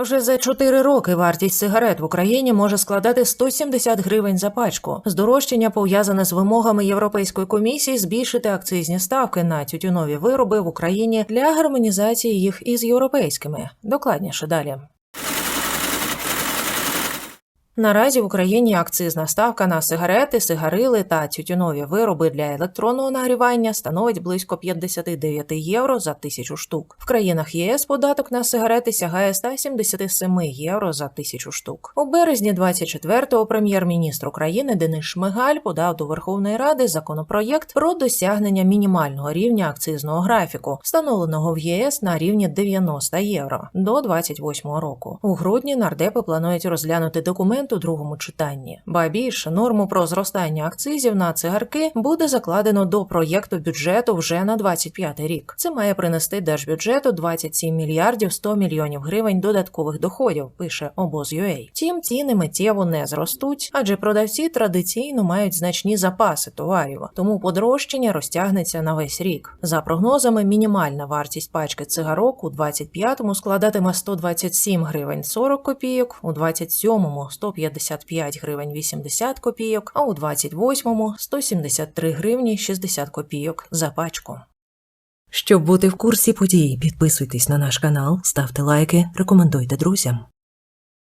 Вже за 4 роки вартість сигарет в Україні може складати 170 гривень за пачку. Здорожчання пов'язане з вимогами Європейської комісії збільшити акцизні ставки на тютюнові вироби в Україні для гармонізації їх із європейськими. Докладніше далі. Наразі в Україні акцизна ставка на сигарети, сигарили та тютюнові вироби для електронного нагрівання становить близько 59 євро за тисячу штук. В країнах ЄС податок на сигарети сягає 177 євро за тисячу штук. У березні 24-го прем'єр-міністр України Денис Шмигаль подав до Верховної Ради законопроєкт про досягнення мінімального рівня акцизного графіку, встановленого в ЄС на рівні 90 євро до 28 року. У грудні нардепи планують розглянути документ у другому читанні. Ба більше норму про зростання акцизів на цигарки буде закладено до проєкту бюджету вже на 25 рік. Це має принести держбюджету 27 мільярдів 100 мільйонів гривень додаткових доходів. Пише обоз.ua. Втім, ціни миттєво не зростуть, адже продавці традиційно мають значні запаси товарів, тому подорожчання розтягнеться на весь рік. За прогнозами, мінімальна вартість пачки цигарок у 25-му складатиме 127 гривень 40 копійок, у 27-му 155 гривень 80 копійок, а у 28-му 173 гривні 60 копійок за пачку. Щоб бути в курсі подій, підписуйтесь на наш канал, ставте лайки, рекомендуйте друзям.